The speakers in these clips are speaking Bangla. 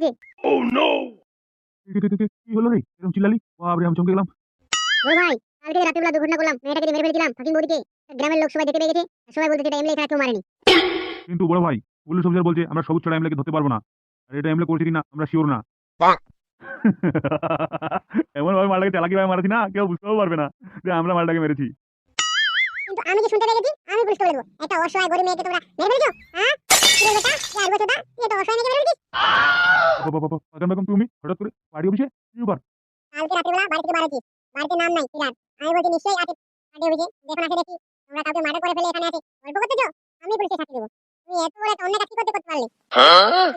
গেছে কি- কি- কি- হলো রে? এরকম চিল্লালি? আমি চমকে গেলাম। বড় ভাই কালকে দুর্ঘটনা করলাম মেয়েটাকে মেরে ফেলেছিলাম ফাঁকিং বৌদিকে। গ্রামের লোক সবাই দেখতে পেয়ে গেছে সবাই বলতে এটা কেউ মারেনি। কিন্তু বড় ভাই পুলিশ অফিসার বলছে আমরা সবুজ ছড়া এমলেকে ধরতে পারব না। আর এটা এমলে করছি কিনা আমরা শিওর না। এমন ভাবে মালটাকে চালাকি ভাবে মারাছি না কেউ বুঝতেও পারবে না যে আমরা মালটাকে মেরেছি। আমি যে শুনতে পেয়ে গেছি? আমি পুলিশকে বলে দেবো একটা অসহায় গরিব মেয়েকে তোমরা মেরে ফেলেছো? হ্যাঁ? কি বেটা? কি আর বছর দা তুই তো অসহায় মেয়েকে মেরে ফেলেছিস? বাবা, বাবা, পাগল বেগম তুমি হঠাৎ করে পার্টি অফিসে কি ব্যাপার কালকে রাত্রিবেলা বাড়ি থেকে বাড়াচ্ছিস বাড়িতে নাম নাই সিরাজ আমি বলছি নিশ্চয়ই আছে পার্টি অফিসে দেখুন আসে দেখি। তোমরা কাউকে মার্ডার করে ফেলে এখানে আছে। গল্প করতেছো? আমি পুলিশে সাথে দেবো। তুমি এত বড় একটা অন্য কাজ কি করতে করতে পারলে?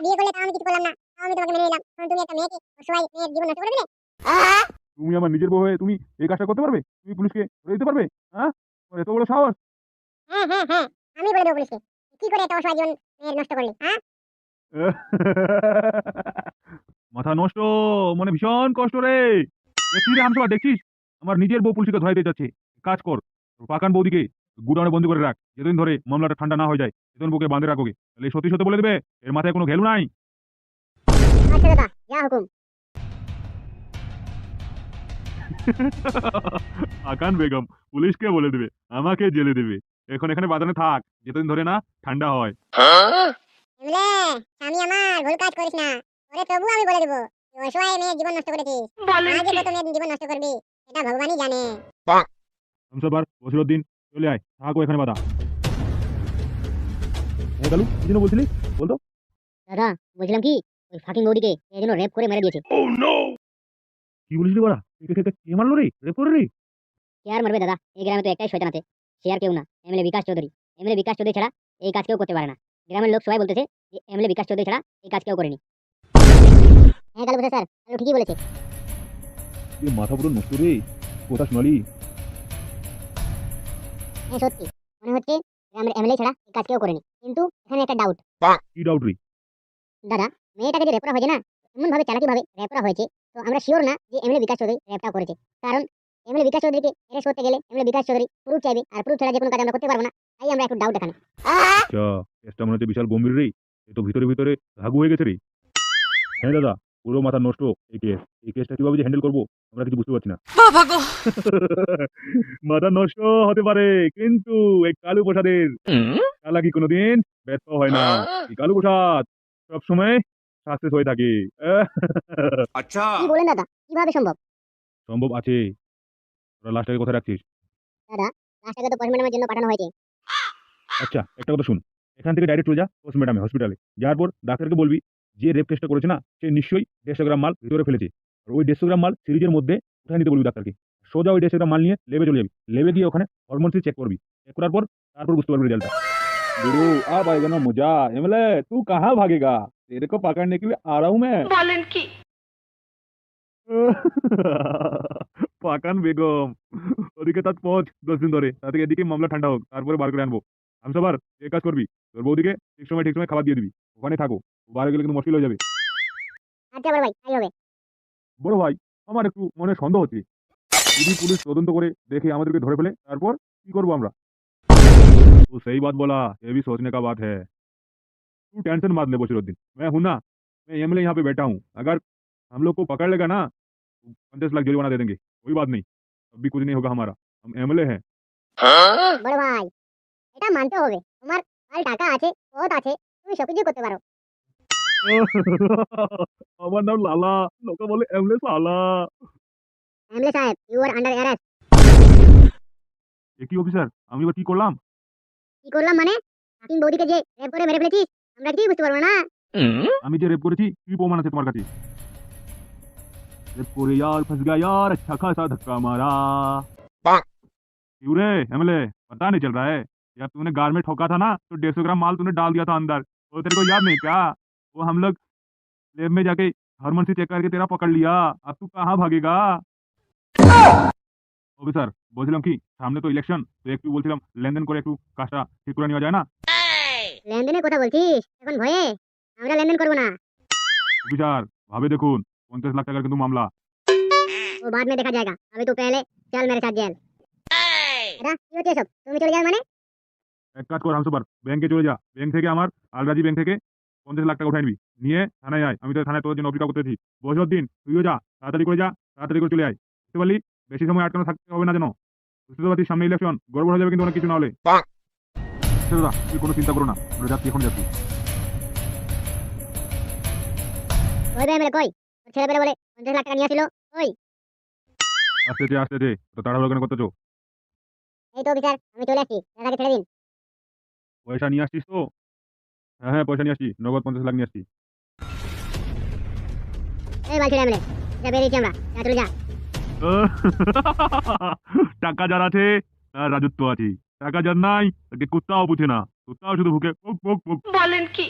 বিয়ে করলে তাও আমি কিছু করলাম না। তাও আমি তোমাকে মেনে নিলাম। এখন তুমি একটা মেয়েকে অসহায় মেয়ের জীবন নষ্ট করে দিলে তুমি আমার নিজের বউ হয়ে তুমি এই কাজটা করতে পারবে? তুমি পুলিশকে ধরে দিতে পারবে? হ্যাঁ এত বড় সাহস। হ্যাঁ হ্যাঁ হ্যাঁ আমি বলে দেবো পুলিশকে। কি করে একটা অসহায় জীবন মেয়ের নষ্ট করলি হ্যাঁ? মাথা নষ্ট মনে ভীষণ কষ্ট রে। এ কি রে হামসা দেখছিস? আমার নিজের বউ পুলিশকে ধরাইতে যাচ্ছে। কাজ কর পাকান বৌদিকে গুডাউনে বন্দি করে রাখ। যেদিন ধরে মামলাটা ঠান্ডা না হয়ে যায় সেদিন বউকে বাঁধে রাখোগে। তাহলে সত্যি সত্যি বলে দেবে এর মাথায় কোনো ঘেলু নাই। আচ্ছা দাদা যা হুকুম। আকান বেগম পুলিশকে বলে দেবে? আমাকে জেলে দেবে। এখন এখানে বাজানে থাক যেদিন ধরে না ঠান্ডা হয়। স্বামী আমার ভুল কাজ করিস না। ওরে তবু আমি বলে দেবো তুই অসহায় মেয়ের জীবন নষ্ট করেছিস। আজকে কত মেয়ের জীবন নষ্ট করবি এটা ভগবানই জানে। হামসাবার বসির দিন চলে আয় থাকো এখানে বাধা হ্যাঁ কালু কি জন্য বলছিলি? দাদা বলছিলাম কি ওই ফাকিং বৌদিকে এই জন্য রেপ করে মেরে দিয়েছে। কি বলিস রে বড়া? কে কে- কে মারলো রে? রেপ করে রে। কে আর মারবে দাদা? এই গ্রামে তো একটাই শয়তান আছে সে আর কেউ না। এমএলএ বিকাশ চৌধুরী। এমএলএ বিকাশ চৌধুরী ছাড়া এই কাজ কেউ করতে পারে না। গ্রামের লোক সবাই বলতেছে যে এমএলএ বিকাশ চৌধুরী ছাড়া এই কাজ কেউ করেনি। হ্যাঁ কালু স্যার কালু ঠিকই বলেছে। এ মাথা পুরো নষ্ট রে। কথা শোনালি। হ্যাঁ সত্যি। মনে হচ্ছে গ্রামের এমএলএ ছাড়া এই কাজ কেউ করেনি। কিন্তু এখানে একটা ডাউট কি ডাউট রে? দাদা মেয়েটাকে যে রেপ করা হয়েছে না এমন ভাবে চালাকি ভাবে রেপ করা হয়েছে তো আমরা শিওর না যে এমএলএ বিকাশ চৌধুরী রেপটা করেছে। কারণ এমএলএ বিকাশ চৌধুরীকে অ্যারেস্ট করতে গেলে এমএলএ বিকাশ চৌধুরী প্রুফ চাইবে আর প্রুফ ছাড়া যে কোনো কাজ আমরা করতে পারব না তাই আমরা একটু ডাউট এখানে। আচ্ছা কেসটা মনে হচ্ছে বিশাল গম্ভীর রে। এ তো ভিতরে ভিতরে ঘাগু হয়ে গেছে রে। হ্যাঁ দাদা পুরো মাথা নষ্ট। এই কেস এই কেসটা কীভাবে যে হ্যান্ডেল করব আমরা কিছু বুঝতে পারছি না। বাবা গো! মাথা নষ্ট হতে পারে কিন্তু এই কালু প্রসাদের চালাকি কোনোদিন ব্যর্থ হয় না। এই কালু প্রসাদ সবসময় সাকসেস হয়ে থাকে अच्छा কি বলেন দাদা কিভাবে সম্ভব সম্ভব আছে তোরা লাস্টটাকে কথা রাখছিস লাস্টটাকে তো পোস্টমর্টমের জন্য পাঠানো হয়েছে আচ্ছা একটা কথা শুন এখান থেকে ডাইরেক্ট চলে যা পোস্টমেটামে হসপিটালে যাওয়ার পর ডাক্তারকে বলবি যে রেপ টেস্টটা করেছে না সে নিশ্চয়ই দেড়শো গ্রাম মাল ভিতরে ফেলেছে আর ওই দেড়শো গ্রাম মাল সিরিজের মধ্যে উঠায় নিতে বলবি ডাক্তারকে সোজা ওই দেড়শো গ্রাম মাল নিয়ে লেবে চলে যাবি লেবে গিয়ে ওখানে হরমোন চেক করবি চেক করার পর তারপর বুঝতে পারবি রেজাল্টটা गुरु अब आएगा ना मजा एमले तू कहाँ भागेगा तेरे को पकड़ने के लिए आ रहा हूँ मैं বলেন কি পাকান বেগম ওদিকে তার পৌঁছ দশ দিন ধরে তার থেকে এদিকে মামলা ঠান্ডা হোক তারপরে বার করে আনবো আমি সবার এক কাজ করবি তোর বৌদিকে ঠিক সময় ঠিক সময় খাবার দিয়ে দিবি ওখানে থাকো বার গেলে কিন্তু মুশকিল হয়ে যাবে আচ্ছা বড় ভাই তাই হবে বড় ভাই আমার একটু মনে সন্দেহ হচ্ছে যদি পুলিশ তদন্ত করে দেখে আমাদেরকে ধরে ফেলে তারপর কি করবো আমরা तो सही बात बोला ये भी सोचने का बात है तू टेंशन मत ले बशीरुद्दीन मैं हूं ना मैं एमएलए यहाँ पे बैठा हूँ अगर हम लोग को पकड़ लेगा ना तो पचास लाख जुर्माना दे देंगे कोई बात नहीं अभी कुछ नहीं होगा हमारा हम एमएलए हैं বড় ভাই এটা মানতে হবে তোমার কাল টাকা আছে পথ আছে তুমি সবকিছু করতে পারো আমার নাম লালা লোকে বলে এমএলএ সালা এমএলএ সাহেব ইউ আর আন্ডার অ্যারেস্ট একই অফিসার আমি এবার কি করলাম কি করলাম মানে ফাকিং বৌদিকে যে রেপ করে মেরে ফেলেছিস আমরা কিছুই বুঝতে পারবো না আমি যে রেপ করেছি কি প্রমাণ আছে তোমার কাছে রেপ করে यार फंस गया यार अच्छा खासा धक्का मारा क्यों रे एमएलए पता नहीं चल रहा है यार तूने गार में ठोका था ना तो डेढ़ सौ ग्राम माल तूने डाल दिया था अंदर वो तेरे को याद नहीं क्या वो हम लोग लैब में जाके हार्मोन से चेक करके तेरा पकड़ लिया अब तू कहाँ भागेगा অফিসার বলছিলাম কি সামনে তো ইলেকশন তো একটু বলছিলাম লেনদেন করে একটু কাজটা ঠিক করে নেওয়া যায় না লেনদেনের কথা বলছিস এখন ভয়ে আমরা লেনদেন করবো না অফিসার ভাবে দেখুন পঞ্চাশ লাখ টাকার কিন্তু মামলা वो बाद में देखा जाएगा अभी तो पहले चल मेरे साथ जेल এটা কি হচ্ছে সব তুমি চলে যাবে মানে এক কাজ কর হামসুপার ব্যাংকে চলে যা ব্যাংক থেকে আমার আলরাজি ব্যাংক থেকে পঞ্চাশ লাখ টাকা উঠাই নিবি নিয়ে থানায় আয় আমি তো থানায় তোর জন্য অপেক্ষা করতেছি বছর দিন তুইও যা তাড়াতাড়ি করে যা তাড়াতাড়ি করে চলে আয় বুঝতে পারলি বেশি সময় আটকানো থাকতে হবে না যেন বুঝতে তো পারছিস সামনে ইলেকশন গড়বড় হয়ে যাবে কিন্তু অনেক কিছু না হলে আচ্ছা দাদা তুই কোনো চিন্তা করো না আমরা যাচ্ছি এখন যাচ্ছি। ওই কই? ছেলে পেলে বলে পঞ্চাশ লাখ টাকা নিয়ে আসছিল আসতেছে আসতেছে তো তাড়াহুড়ো কেন করতেছো? এই তো অফিসার আমি চলে আসছি দাদাকে ছেড়ে দিন। পয়সা নিয়ে আসছিস তো? হ্যাঁ হ্যাঁ পয়সা নিয়ে আসছি নগদ পঞ্চাশ লাখ নিয়ে আসছি। এই বাল ছেড়ে আমলে যা বেরিয়েছি আমরা যা চলে যা। টাকা যার আছে তার রাজত্ব আছে টাকা যার নাই তাকে কুত্তাও বুঝে না। কুত্তাও শুধু ভুকে বলেন কি?